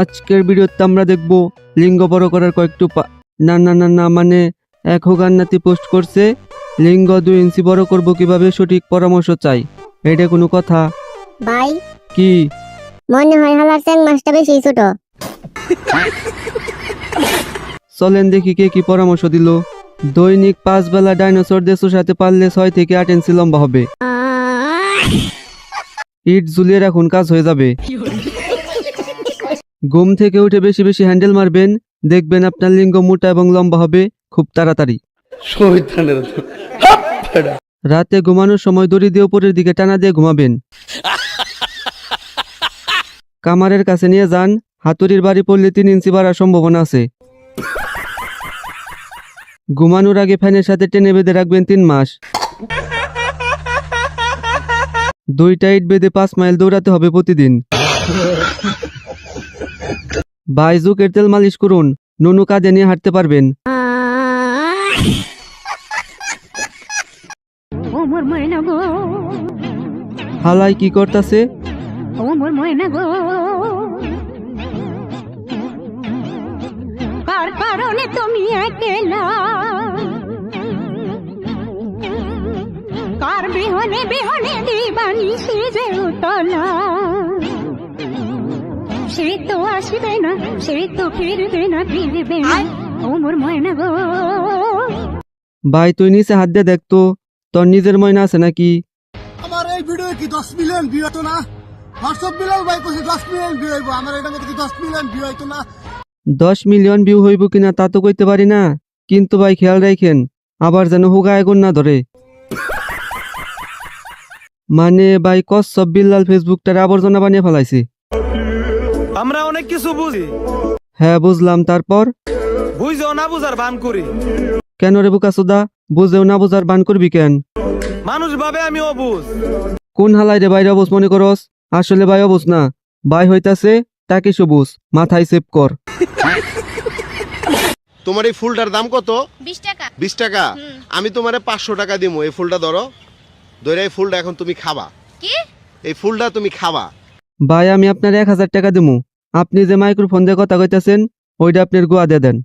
আজকের ভিডিওতে আমরা দেখব লিঙ্গ বড় করার কয়েকটি না না না না মানে এক হোগান্নাতি পোস্ট করছে লিঙ্গ দুই ইঞ্চি বড় করব কীভাবে সঠিক পরামর্শ চাই? এটা কোনো কথা? ভাই। কি? মনে হয় হালার চ্যাং মাছটা বেশি ছোট। চলেন দেখি কে কি পরামর্শ দিল। দৈনিক পাঁচ বেলা ডাইনোসর দেশের সাথে পারলে ছয় থেকে আট ইঞ্চি লম্বা হবে। ইট ঝুলিয়ে রাখুন কাজ হয়ে যাবে। ঘুম থেকে উঠে বেশি বেশি হ্যান্ডেল মারবেন দেখবেন আপনার লিঙ্গ মোটা এবং লম্বা হবে খুব তাড়াতাড়ি। রাতে ঘুমানোর সময় দড়ি দিয়ে উপরের দিকে টানা দিয়ে ঘুমাবেন। কামারের কাছে নিয়ে যান হাতুড়ির বাড়ি পড়লে তিন ইঞ্চি বাড়ার সম্ভাবনা আছে। ঘুমানোর আগে ফ্যানের সাথে টেনে বেঁধে রাখবেন তিন মাস। দুইটা ইট বেঁধে পাঁচ মাইল দৌড়াতে হবে প্রতিদিন। বাইজুকের তেল মালিশ করুন। নুনু কাঁধে নিয়ে হাঁটতে পারবেন। হালাই কি করতাছে? কার কারণে তুমি একলা? কার বিহনে বিহনে দিবানি যে উতলা? সে তো আসবে না সে তো ফিরবে না ফিরবে না। ও মোর ময়না গো। ভাই তুই নিচে হাত দিয়ে দেখতো তোর নিজের ময়না আছে নাকি? আমার এই ভিডিও কি দশ মিলিয়ন ভিউ হতো না? হোয়াটসঅ্যাপ মিলিয়ন ভাই কইছে দশ মিলিয়ন ভিউ হইব। আমার এটা কি দশ মিলিয়ন ভিউ হইতো না? দশ মিলিয়ন ভিউ হইব কিনা তা তো কইতে পারি না। কিন্তু ভাই খেয়াল রাখেন আবার যেন হুগা এগুন না ধরে। মানে ভাই কচ্ছপ বিল্লাল ফেসবুকটার আবর্জনা বানিয়ে ফেলাইছে। আমরা অনেক কিছু বুঝি। হ্যাঁ বুঝলাম। তারপর? বুঝো না বুঝার বান করি। কেন রে বুকাসুদা বুঝেও না বুঝার বান করবি কেন? মানুষ ভাবে আমি অবুঝ। কোন হালাই রে বাইরে অবুজ মনে করস? আসলে ভাই অবুজ না। ভাই হইতাছে তাকে সবুজ। মাথায় সেভ কর। তোমার এই ফুলটার দাম কত? বিশ টাকা। বিশ টাকা? আমি তোমারে পাঁচশো টাকা দিব এই ফুলটা ধরো। ধরে এই ফুলটা এখন তুমি খাবা। কি? এই ফুলটা তুমি খাবা। ভাই আমি আপনার এক হাজার টাকা দিমু। আপনি যে মাইক্রোফোন দিয়ে কথা কইতেছেন ওইটা আপনার গোয়া দিয়ে দেন।